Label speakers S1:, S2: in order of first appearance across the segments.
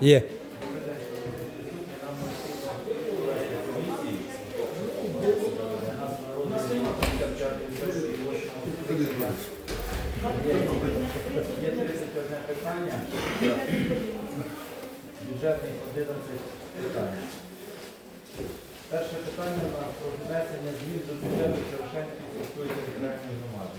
S1: Є.
S2: Є 31 питання. Бюджетний 11 питань. Перше питання про внесення змін до бюджету Шевченківської територіальної громади.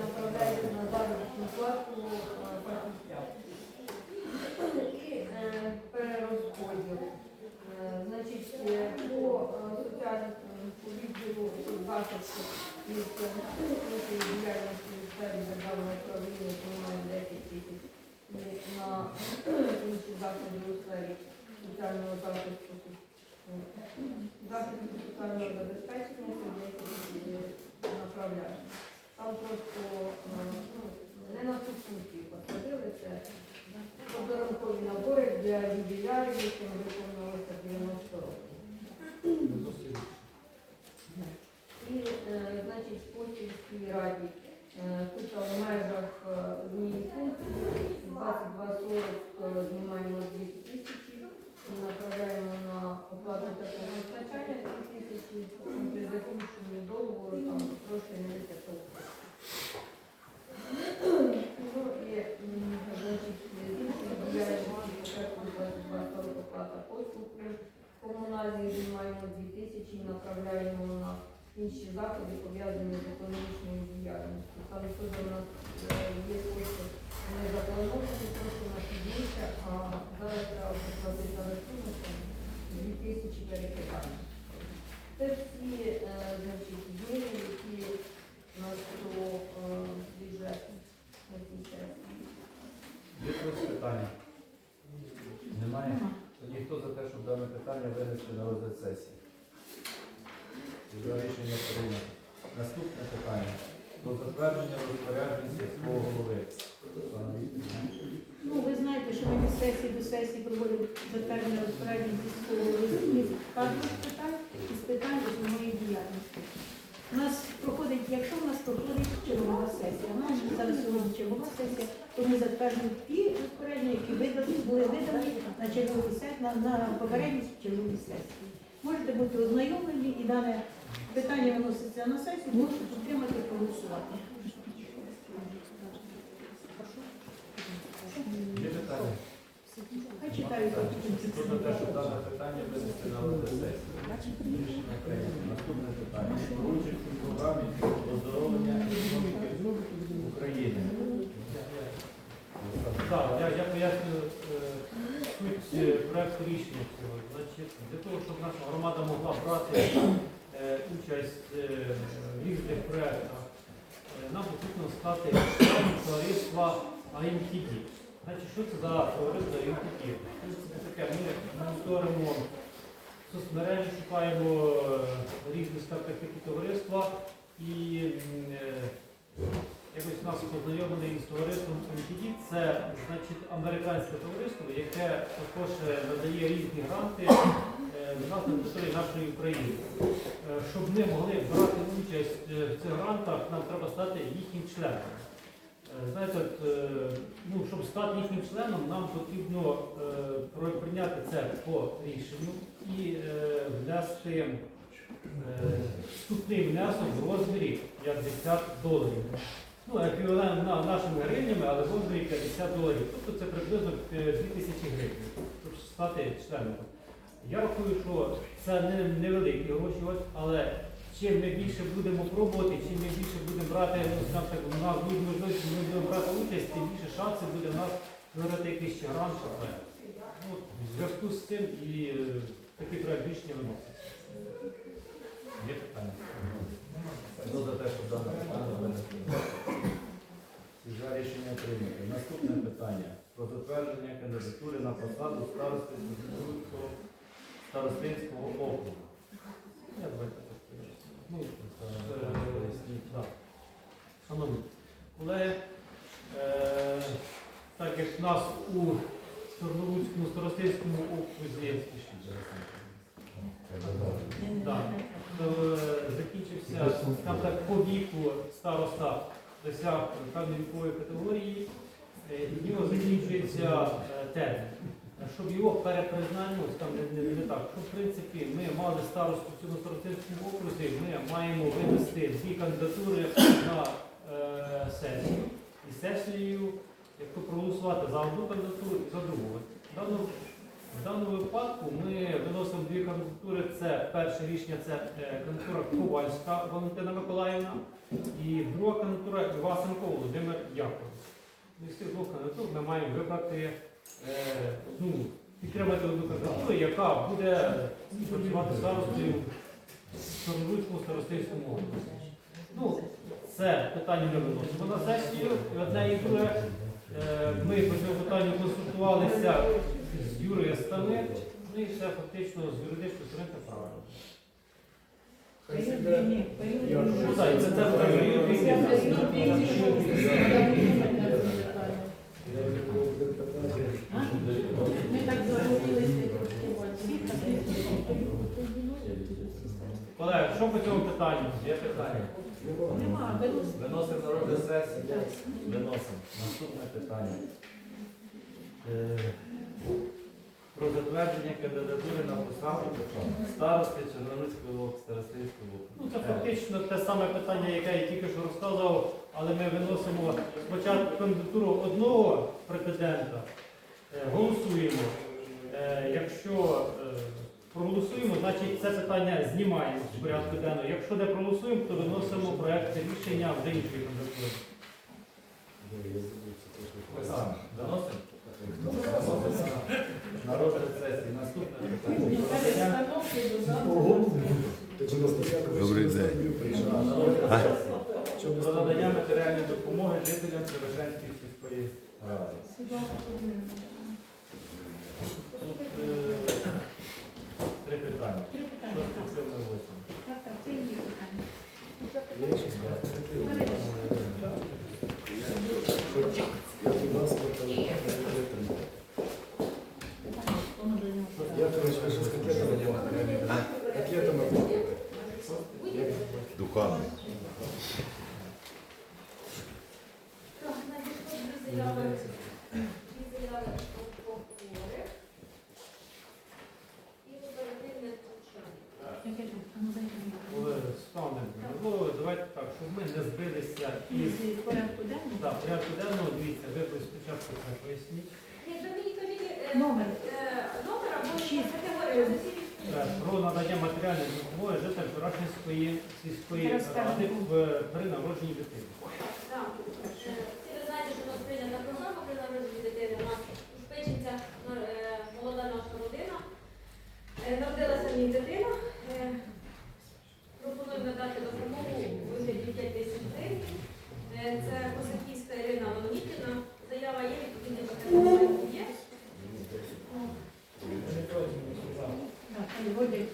S3: Направляється на заробітну плату фахівцям. І е, перерозподіл. Е, Значить, е, по е, соціальному по відділу захисту від е, діяльності сфері державного управління отримує 10 на інші заходи у сфері соціального захисту. е, Захисту соціального забезпечення це 10 направляємо. Там просто е, ну, не на функцію посадили, це подарункові набори для ювілярів, яким виконувалося 90 років. І, е, значить, по сільській раді е, тут в межах е, однієї пункту 2240 е, знімаємо 2 тисячі і направляємо на оплату такого постачання 2 тисячі при закінченні договору там трошки не вистачило. Ну і, м, значить, інші діяльності початку 2240 оплата послуг комунальний знімаємо 2 тисячі і направляємо на інші заходи, пов'язані з економічною діяльністю. Там теж у нас е, є кошти не заплановані, просто на пізніше, а зараз треба заплатити за рахунок, там 2 тисячі перекидання. Це всі е, значить, зміни, які у нас до е, бюджету на цій сесії.
S2: Є якісь питання? Немає? Тоді хто за те, щоб дане питання винести на розгляд сесії? За рішення прийнято. Наступне питання. Про затвердження розпоряджень сільського голови. Пане Вікторе.
S4: Ну, ви знаєте, що ми від сесії до сесії проводимо затвердження розпоряджень військового листів кадрових питань і з питань основної діяльності. У нас проходить, якщо у нас проходить чергова сесія, у нас зараз сьогодні чергова сесія, то ми затверджуємо ті розпорядження, які видані, на черговій сесії, на, на попередній черговій сесії. Можете бути ознайомлені і дане питання виноситься на сесію, можете підтримати і проголосувати.
S2: Є питання?
S4: Хай читають.
S2: Хто за те, щоб дане питання винести на розгляд сесії? Рішення прийнято. Наступне питання. Про участь у програмі оздоровлення економіки України.
S5: Так, я, я поясню е, проекту рішення. Значить, для того, щоб наша громада могла брати е, участь е, в різних проєктах, нам потрібно стати членом товариства АМТД. Значить, що це за товариство АМТД? Це таке, ми моніторимо соцмережі, шукаємо різні такі товариства і якось нас познайомили із товариством MTD. Це значить американське товариство, яке також е, надає різні гранти е, на території нашої України. Е, Щоб ми могли брати участь в цих грантах, нам треба стати їхнім членом. Знаєте, ну, щоб стати їхнім членом, нам потрібно прийняти це по рішенню і внести вступний внесок в розмірі 50 доларів. Ну, еквівалент на нашими гривнями, але в 50 доларів. Тобто це приблизно е, 2000 гривень, щоб стати членом. Я рахую, що це не невеликі гроші, але чим ми більше будемо пробувати, чим ми більше будемо брати, ну, так, у нас буде можливість, ми будемо брати участь, тим більше шансів буде в нас виграти якийсь ще грант. Ну, в зв'язку з цим і е, такий проект рішення виноситься.
S2: Є питання? Хто за те, щоб дане питання винести?
S5: Затвердження кандидатури на посаду старости старостинського округу. Ну, е. Шановні колеги, е, так як в нас у Чорноруському старостинському окрузі е, закінчився так, по віку староста досяг певної вікової категорії, в нього закінчується е, термін. Щоб його перепризнання, ось там не, не, не так, що в принципі ми мали старосту в цьому окрузі, ми маємо винести дві кандидатури на е, сесію. І сесією, якщо проголосувати за одну кандидатуру і за другу. В даному, в даному випадку ми виносимо дві кандидатури. Це перше рішення це е, кандидатура Ковальська Валентина Миколаївна і друга кандидатура Івасенко Володимир Яковлевич. Ну, цих двох кандидатур ми маємо вибрати е, ну, підтримати одну кандидатуру, яка буде працювати старостою в Чорнобильському старостинському окрузі. Ну, це питання ми виносимо на сесію. І одне і друге. е, Ми по цьому питанню консультувалися з юристами, ну і все фактично з юридичної сторони це правильно.
S4: Період війни, період війни.
S5: Ну, так, це- це в період війни.
S4: Це в період війни. А? Ми так заговорилися.
S5: Колеги, що по цьому питанню? Є питання?
S4: Нема, виносимо.
S5: Виносимо на розгляд сесії? Виносимо. Наступне питання. Е, Про затвердження кандидатури на посаду старости Чорнолицького старостинського.
S2: Ну, це фактично те саме питання, яке я тільки що розказував, але ми виносимо спочатку кандидатуру одного претендента, е, голосуємо. Е, Якщо е, проголосуємо, значить це питання знімаємо з порядку денного. Якщо не проголосуємо, то виносимо проект рішення в день іншої кандидатури.
S5: Виносимо? Виносимо. На розгляд сесії. Наступне питання.
S1: Добрий день.
S5: Про надання матеріальної допомоги жителям Цереженської сільської ради. Тут е, три питання.
S4: Три
S5: Що
S4: питання, так.
S5: стосується восьмого?
S4: Так, так, це є питання.
S6: Я, короче, вышел с котлетами не Котлетами
S1: Духовний.
S7: Так, надійшло дві заяви, дві заяви про хворих і оперативне втручання.
S4: Яке ж? А ну, дайте мені.
S2: Коли станемо. Ну, давайте так, щоб ми не збилися із
S4: Із порядку денного?
S2: да, порядку денного, дивіться, ви спочатку це поясніть.
S7: Ні, ви мені кажіть е,
S4: Номер.
S7: е, номер або
S4: Шість.
S7: категорію.
S2: Е, Про надання матеріальної допомоги жителям Журашинської сільської ради при народженні дитини.
S7: Так. Е, Всі ви знаєте, що у нас прийнята програма при народженні дитини. У нас ушпичиться е, молода наша родина. Е, Народилася в ній дитина. Е, Пропонуємо надати допомогу у вигляді 5 тисяч гривень. Е, Це Косаківська Ірина Леонідівна. Заява є, відповідні документи є.
S4: Так, переводять.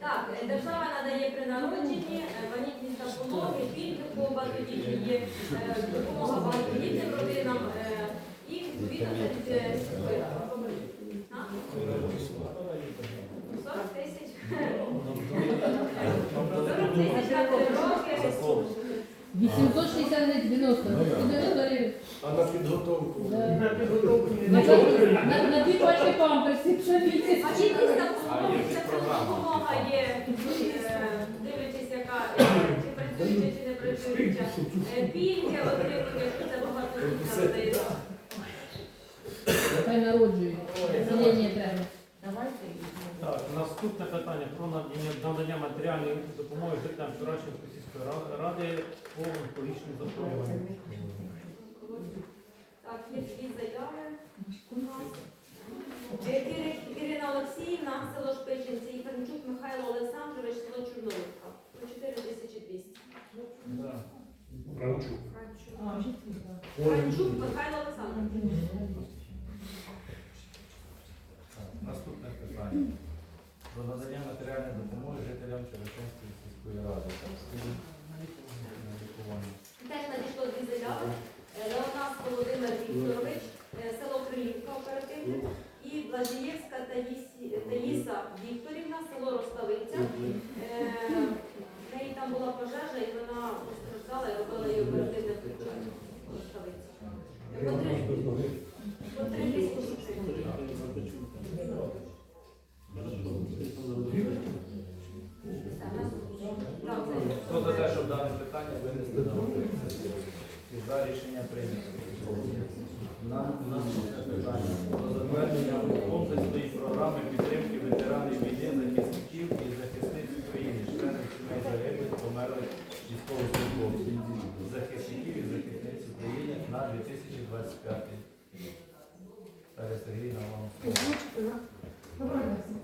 S7: Так, е, держава надає при народженні е, вагітність та пологи, пільги по багатодітні є, е, допомога багатодітним родинам е, і відповідно це від е, сільської ради. А? 40 тисяч. 40 тисяч на три роки.
S8: 860 90. 90 гривень.
S6: А на підготовку.
S8: Да. На, на, на дві пачки памперсів пшениці.
S7: Вагітність та пологи, це допомога є, е, дивлячись, яка е, чи працююча, чи не працююча. Е, Пільги отримують, якщо це.
S8: Хай народжують. Населення треба.
S2: Так, наступне питання про надання, матеріальної допомоги жителям Журашинської сільської ради по онкологічним захворюванням.
S7: Так, є дві заяви у нас. Ірина Олексіївна, село Шпичинці, і Франчук Михайло Олександрович, село Чорновицька. По 4200.
S5: Да.
S7: Франчук Михайло Олександрович.
S2: Так, Наступне питання. Про надання матеріальної допомоги жителям Черешенської сільської ради. На лікування.
S7: Теж надійшло дві заяви. Е, Леонас Володимир Вікторович, е, село Крилівка оперативне, і Блажієвська Таїсі- Таїса Вікторівна, село Роставиця. Е, В неї там була пожежа і вона постраждала і робила її оперативне втручання в Роставиці. По три- По три тисячі гривень. Все, наступне. Так, це-
S2: Хто за те, щоб дане питання винести на розгляд сесії? Всі За рішення прийнято. На наступне питання. Про затвердження комплексної програми підтримки ветеранів війни, захисників і захисниць України, членів сімей загиблих, померлих військовослужбовців, захисників і захисниць України на 2025 рік. Дар'я Сергійовна, вам слово.
S9: Доброго дня. всім.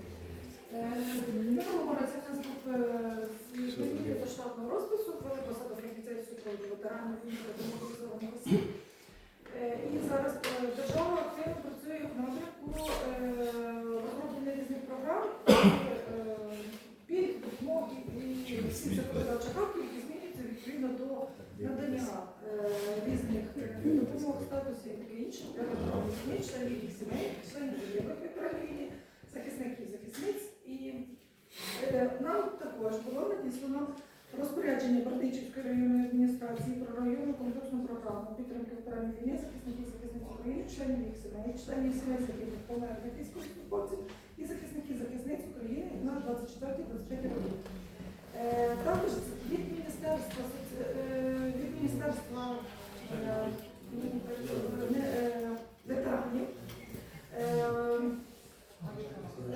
S9: Е, Минулого року у нас був е, зміни до штатного розпису, ввели посаду офіцерів супроводу ветеранів війни та демобілізованих осіб. Е, І зараз е, держава активно працює в напрямку е, розроблення різних програм, і, е, пільг, допомог і і всіх законодавчих актів, які змінюються відповідно до надання різних допомог, статусів і таке інше для ветеранів членів їх сімей, членів ветеранів війни, захисників, захисниць. І нам також було надіслано розпорядження Бардичівської районної адміністрації про районну комплексну програму підтримки ветеранів війни, захисників, захисниць України, членів їх сімей, членів сімей загиблих померлих військовослужбовців і захисників, захисниць України на 24-25 роки. Е, Також від міністерства е, від міністерства е, ветеранів.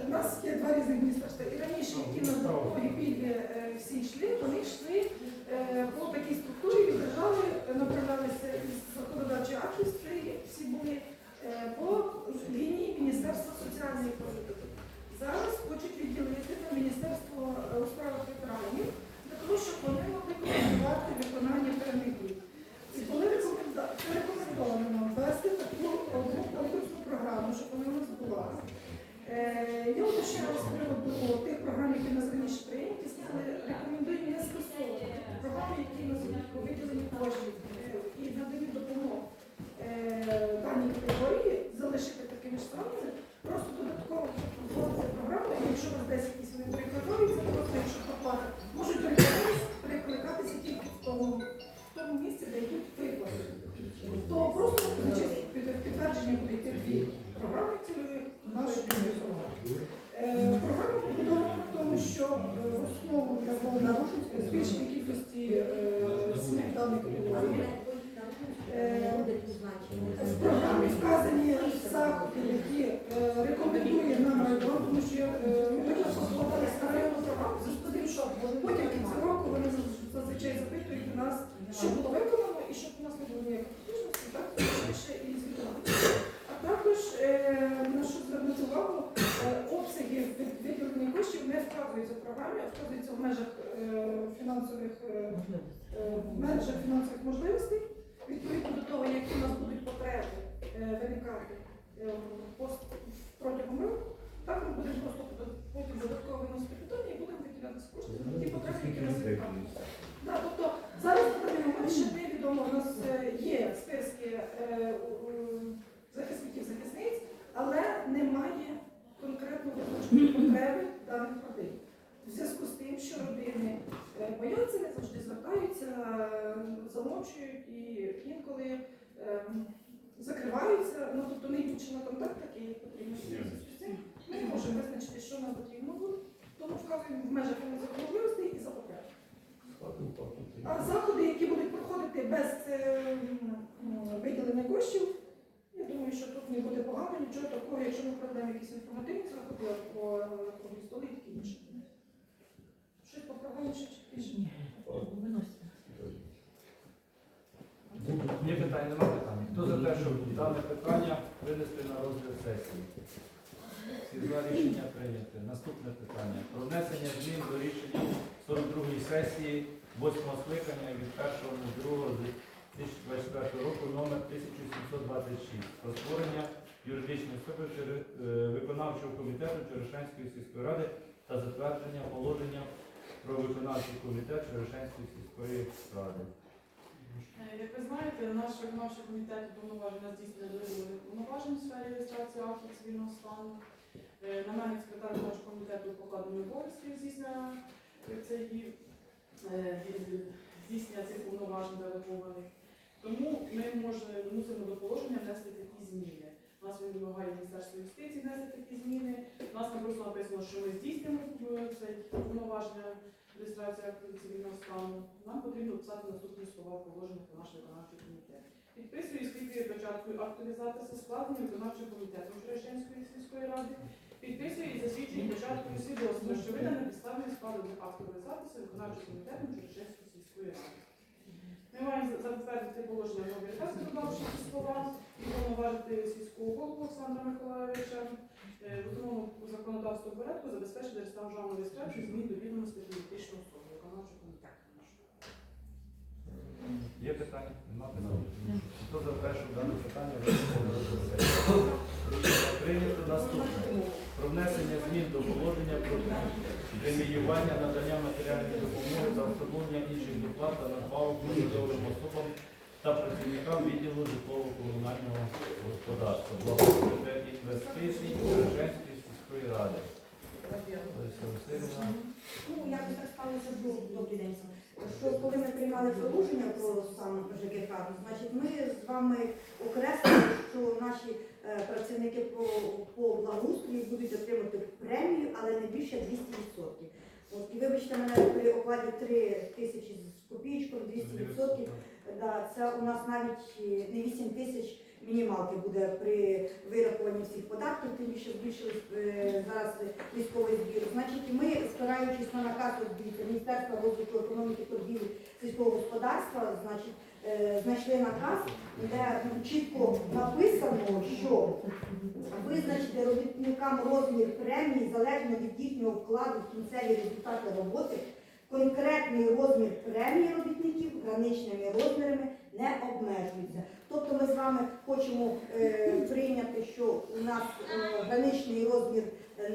S9: У нас є два різних міністра. І раніше, які на допомоги пільги е, всі йшли, вони йшли е, по такій структурі і держави, е, направлялися із законодавчої акції, всі були по лінії Міністерства соціальної політики. Зараз хочуть відділити на Міністерство е, у справах ветеранів для того, щоб вони могли контролювати виконання певних дій. І коли рекоменда- рекомендовано ввести таку одну комплексну програму, щоб вона у нас була. Е, Я уточняла з приводу тих програм, які у нас раніше прийняті, сказали, рекомендуємо не скасовувати програми, які у нас по виділенні коштів е, і надають допомогу е, даній категорії, залишити такими ж самими, просто додатково вводити програми, і якщо у вас десь якісь вони перекладаються, просто якщо проплата, можуть перекладатися, перекликатися тільки в тому, в йдуть виплати. То просто підтвердження буде йти програми цільові нашої програми. Е, Програма побудована на тому, що е, в основу для вводна збільшення кількості е, сімей даної категорії. В програмі вказані заходи, які рекомендує нам район, тому що ми складалися на районну програму, в зв'язку з тим, що потім в кінці року вони зазвичай запитують нас, що було виконано і щоб у нас не було ніяких потужностей, так ще і звітувати. А також е, на що звернути увагу, е, обсяги виділення коштів не вказуються в програмі, а вказуються в межах е, фінансових межах фінансових можливостей, відповідно до того, які у нас будуть потреби виникати протягом року, так ми будемо просто потім додатково виносити питання і будемо виділяти з коштів на ті потреби, які нас виникають. Да, тобто зараз на даний момент ще невідомо, у нас е, є списки е, у- у захисників захисниць, але немає конкретно визначеної потреби даних родин. В зв'язку з тим, що родини е, бояться, не завжди звертаються, замовчують і інколи закриваються, ну тобто не йдучи на контакт такий, як потрібно. Ми не можемо визначити, що нам потрібно буде, тому вказуємо в межах фінансових можливостей і за потреби. А заходи, які будуть проходити без е, виділення коштів, я думаю, що тут не буде погано, нічого такого, якщо ми проведемо якісь інформативні заходи по круглі столи і таке інше. Щось по програмі ще чи більше?
S2: Є питання, нема питань. Хто за те, щоб дане питання винести на розгляд сесії? Всі два рішення прийняті. Наступне питання. Про внесення змін до рішення 42-ї сесії 8 скликання від 1.02 2024 року номер 1726 про створення юридичної особи е, виконавчого комітету Черешенської сільської ради та затвердження положення про виконавчий комітет Черешенської сільської ради.
S10: Е, Як ви знаєте, наш виконавчий комітет повноваження здійснює додаткових повноважень у сфері реєстрації актів цивільного стану. Е, На мене секретар нашого комітету покладені обов'язки здійснення е, цієї е, здійснення цих повноважень делегованих. Тому ми може, мусимо до положення внести такі зміни. Нас він вимагає Міністерство юстиції внести такі зміни. Нас там просто написано, що ми здійснюємо е, це повноваження реєстрації актів цивільного стану. Нам потрібно писати наступні слова положення про наш виконавчий комітет. Підписую і слідує початкою активізації складення виконавчого комітету Черешенської сільської ради. Підписую і засвідчую початкою свідоцтва, що видане підставою складу активізації виконавчого комітету Черешенської сільської ради. Ми маємо затвердити положення нової редакції, додавши ці слова, і повноважити сільського голову Олександра Миколаєвича е, в установленому законодавству порядку забезпечити державну реєстрацію змін до відомостей політичної особи, виконавчого комітету.
S2: Є питання? Нема питань? Хто за те, щоб дане питання винести на розгляд сесії? Прийнято наступне. Про внесення змін до положення про преміювання надання матеріальної допомоги за встановлення інших доплат та надбавок посадовим особам та працівникам відділу житлово-комунального господарства. Благодаря інвестицій Береженської сільської ради. Лариса Васильівна.
S11: Ну, як так сталося до- добрий день. Що коли ми приймали положення про сам ЖКХ, значить ми з вами окреслили, що наші е, працівники по, по благоустрою будуть отримати премію, але не більше 200%. От, і вибачте мене при окладі 3 тисячі з копійком, 200%. Да, це у нас навіть е, не 8 тисяч мінімалки буде при вирахуванні всіх податків, тим більше збільшились е, зараз військовий збір. Значить, ми, спираючись на наказ от Міністерства розвитку економіки, торгівлі сільського господарства, значить, е, знайшли наказ, де чітко написано, що визначити робітникам розмір премії залежно від їхнього вкладу в кінцеві результати роботи. Конкретний розмір премії робітників граничними розмірами не обмежується. Тобто ми з вами хочемо е, прийняти, що у нас е, граничний розмір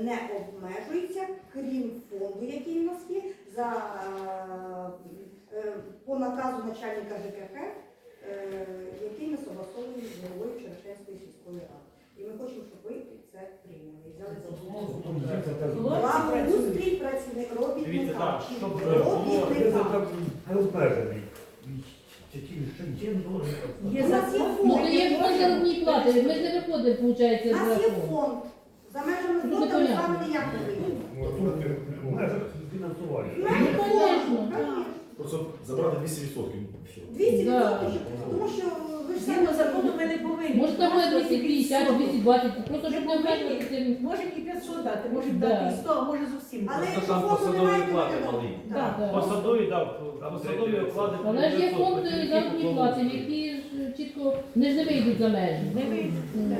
S11: не обмежується, крім фонду, який у нас є, за, е, е, по наказу начальника ЖКХ, е, який ми согласовуємо з головою Черешенської сільської ради. І ми хочемо, щоб ви це прийняли. і взяли за основу. Благоустрій працівник
S5: Дивіться, так, щоб було
S11: Робітника.
S4: Є
S11: У нас є
S4: закон.
S8: Ну,
S11: фонд.
S8: то є фонд заробітні плати, ми ж не виходимо, виходить,
S11: У
S8: за
S11: нас є
S8: фонд.
S11: фонд. За межами
S8: Ну,
S11: фонду ми з
S8: понятно.
S11: вами ніяк не вийдемо.
S8: Ну, конечно.
S11: конечно.
S1: Просто забрати 200%. Все.
S11: 200
S8: Да.
S11: тому що ж
S4: Згідно закону ми не повинні.
S8: Може там буде 250,
S4: 500.
S8: 220, просто щоб не обмежувати цим.
S4: Може і 500 дати, може
S8: Да.
S4: дати і 100, а може зовсім.
S11: Але
S2: Просто
S11: якщо
S2: там
S11: фонду
S2: посадові
S11: немає, то
S2: плати
S11: не
S2: малі.
S11: дамо.
S8: Так,
S11: Да.
S8: так.
S5: Посадові, так, посадові оклади.
S8: Але ж є фонд заробітні плати, які ж чітко не ж не вийдуть за межі.
S4: Не вийде.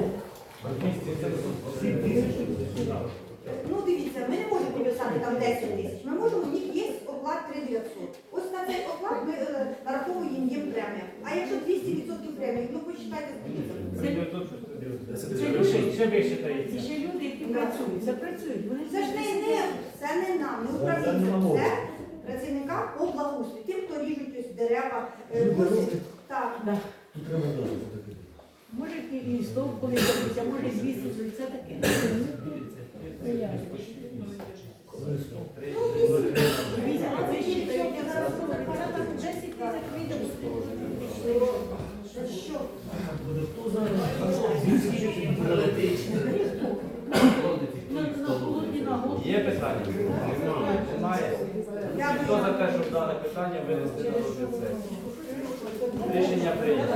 S11: Ну дивіться, ми не можемо прописати там 10 тисяч. Ми можемо, у них є оклад 3900. Ось на цей оклад ми е, нараховуємо їм премію. А якщо 200% премії, ну почитайте скільки
S5: Ще вище дається.
S4: ще люди, які працюють, запрацюють. Вони
S11: Це ж не, не це не нам, не управлінцям, це працівникам по благоустрою. Тим, хто ріжуть ось дерева, е. Так.
S1: Тут треба дати таке.
S4: Може і і 100 повідомиться, може і 200, це таке.
S2: Є питання? Хто за те, щоб дане питання винести на розгляд сесії? Рішення прийнято.